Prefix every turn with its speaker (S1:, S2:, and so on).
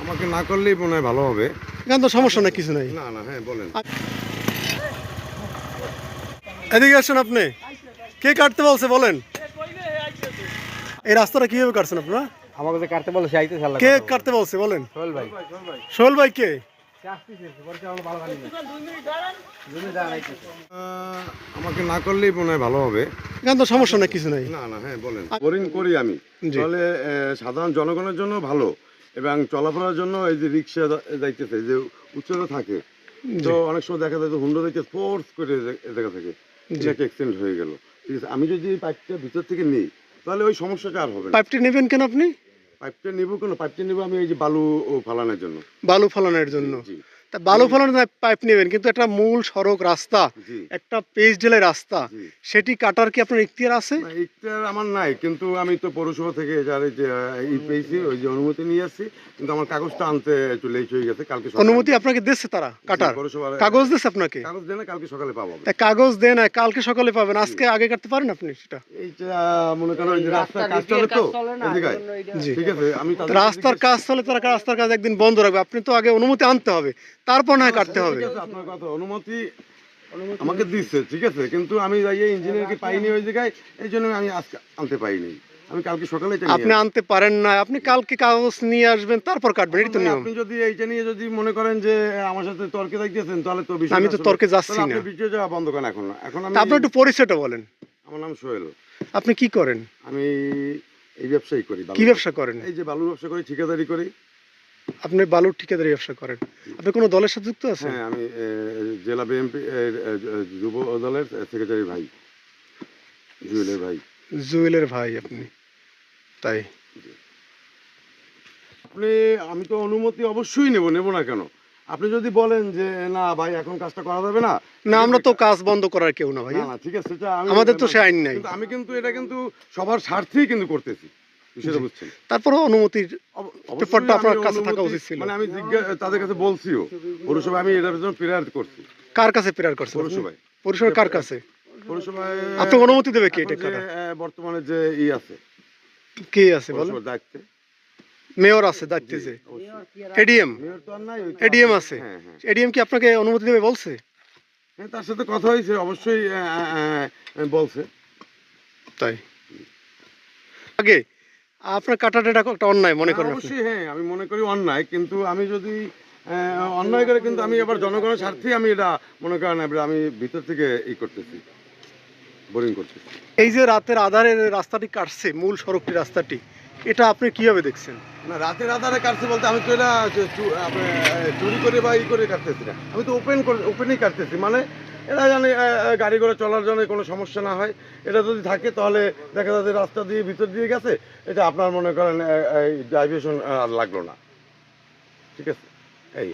S1: আমাকে না করলেই মনে হয় ভালো হবে।
S2: এখানে তো সমস্যা নাই কিছু নাই।
S1: না না হ্যাঁ বলেন।
S2: এদিকে আসেন আপনি। কে কাটতে বলছে বলেন। এই রাস্তাটা কীভাবে কাটছেন আপনারা?
S3: আমাকে যে কাটতে বলে চাইতে চালা
S2: কে কাটতে বলছে বলেন।
S3: সোহেল ভাই।
S2: সোহেল ভাই কে?
S1: আমাকে না করলেই মনে হয় ভালো হবে।
S2: এখানে তো সমস্যা নাই কিছু নাই।
S1: না না হ্যাঁ বলেন। বোরিং করি আমি। তাহলে আহ, সাধারণ জনগণের জন্য ভালো। এবং চলাফেরার জন্য এই যে রিক্সা যাইতেছে যে উচ্চতা থাকে তো অনেক সময় দেখা যায় যে হুন্ডো থেকে ফোর্স করে দেখা থাকে জায়গা থেকে এটা অ্যাক্সিডেন্ট হয়ে গেল। ঠিক আছে আমি যদি পাইপটা ভিতর থেকে নিই তাহলে ওই সমস্যাটা আর হবে?
S2: পাইপটা নেবেন কেন আপনি?
S1: পাইপটা নিব কেন? পাইপটা নিব আমি এই যে বালু ফালানোর জন্য।
S2: বালু ফালানোর জন্য। ফলানোর জন্য পাইপ নেবেন কিন্তু একটা মূল সড়ক রাস্তা একটা পেজ জেলের রাস্তা সেটি কাটার কি আপনার ইখতিয়ার আছে?
S1: এইটা আমার নাই কিন্তু আমি তো পৌরসভা থেকে যার যে ই পেয়েছি ওই যে অনুমতি নিয়ে আসছি কিন্তু আমার কাগজটা আনতে একটু লেট হয়ে গেছে কালকে
S2: অনুমতি আপনাকে দিচ্ছে তারা কাটার? কাগজ দিচ্ছে আপনাকে?
S1: কাগজ দেয় না কালকে সকালে পাবো
S2: কাগজ দেন কালকে সকালে পাবেন আজকে আগে কাটতে পারেন আপনি সেটা?
S1: এইটা মনে করেন রাস্তার কাজ চলে তো ঠিক আছে আমি
S2: রাস্তার কাজ চলে তারা রাস্তার কাজ একদিন বন্ধ রাখবে আপনি তো আগে অনুমতি আনতে হবে। তারপর না কাটতে হবে।
S1: আপনার কথা অনুমতি আমাকে দিচ্ছে ঠিক আছে? কিন্তু আমি যাই ইঞ্জিনিয়ারকে পাইনি ওই জায়গায় এই জন্য আমি আজকে আনতে পাইনি আমি কালকে সকালে
S2: আপনি আনতে পারেন না আপনি কালকে কাগজ নিয়ে আসবেন তারপর কাটবেন এটাই তো নিয়ম।
S1: আপনি যদি এইটা নিয়ে যদি মনে করেন যে আমার সাথে তর্কে যাইতেছেন তাহলে তো
S2: আমি তো তর্কে যাচ্ছি
S1: তাহলে আপনি
S2: না।
S1: ভিডিও যাওয়া বন্ধ করেন এখন। এখন আমি
S2: আপনি একটু পরিচয়টা বলেন।
S1: আমার নাম সোহেল।
S2: আপনি কি করেন?
S1: আমি এই ব্যবসায়ী করি
S2: কি ব্যবসা করেন?
S1: এই যে বালু ব্যবসা করি ঠিকাদারি করি।
S2: আপনি বালুর ঠিকাদারি ব্যবসা করেন। আপনি কোনো দলের সাথে যুক্ত আছেন?
S1: হ্যাঁ আমি জেলা বিএনপি যুব দলের সেক্রেটারি ভাই। জুয়েলের ভাই।
S2: জুয়েলের ভাই আপনি। তাই?
S1: আপনি আমি তো অনুমতি অবশ্যই নেব নেব না কেন? আপনি যদি বলেন যে না ভাই এখন কাজটা করা যাবে না।
S2: না আমরা তো কাজ বন্ধ করার কেউ না ভাই।
S1: না ঠিক আছে সেটা
S2: আমাদের তো সে আইন নাই।
S1: আমি কিন্তু এটা কিন্তু সবার স্বার্থেই কিন্তু করতেছি। বিষয়টা বুঝছেন।
S2: তারপরে অনুমতির পেপারটা আপনার কাছে থাকা উচিত ছিল।
S1: মানে আমি তাদের কাছে বলছিও পৌরসভা আমি এটার জন্য প্রেয়ার করছি।
S2: কার কাছে প্রেয়ার করছেন আপনি?
S1: পৌরসভায়।
S2: কার কাছে?
S1: পৌরসভায়
S2: আপনি অনুমতি দেবে কি এটা
S1: বর্তমানে যে ই আছে।
S2: কে আছে
S1: পৌরসভার দায়িত্বে।
S2: মেয়র আছে দায়িত্বে যে। এডিএম?
S1: মেয়র তো নাই
S2: এডিএম আছে।
S1: হ্যাঁ হ্যাঁ।
S2: এডিএম কি আপনাকে অনুমতি দেবে বলছে?
S1: হ্যাঁ তার সাথে কথা হয়েছে অবশ্যই বলছে।
S2: তাই। আগে আপনার কাটাটা এটা একটা অন্যায় মনে করেন
S1: হ্যাঁ, অবশ্যই হ্যাঁ আমি মনে করি অন্যায় কিন্তু আমি যদি অন্যায় করে কিন্তু আমি এবার জনগণের স্বার্থেই আমি এটা মনে করেন আমি ভিতর থেকে ই করতেছি বোরিং করতেছি।
S2: এই যে রাতের আধারে রাস্তাটি কাটছে মূল সড়কটি রাস্তাটি এটা আপনি কীভাবে দেখছেন?
S1: না রাতের আধারে কাটছে বলতে আমি তো এটা চুরি করে বা ই করে কাটতেছি না। আমি তো ওপেন করে ওপেনই কাটতেছি মানে এরা জানে গাড়ি ঘোড়া চলার জন্য কোনো সমস্যা না হয়। এটা যদি থাকে, তাহলে দেখা যাচ্ছে রাস্তা দিয়ে ভিতর দিয়ে গেছে, এটা আপনার মনে করেন ডাইভেশন আর লাগল না। ঠিক আছে? এই।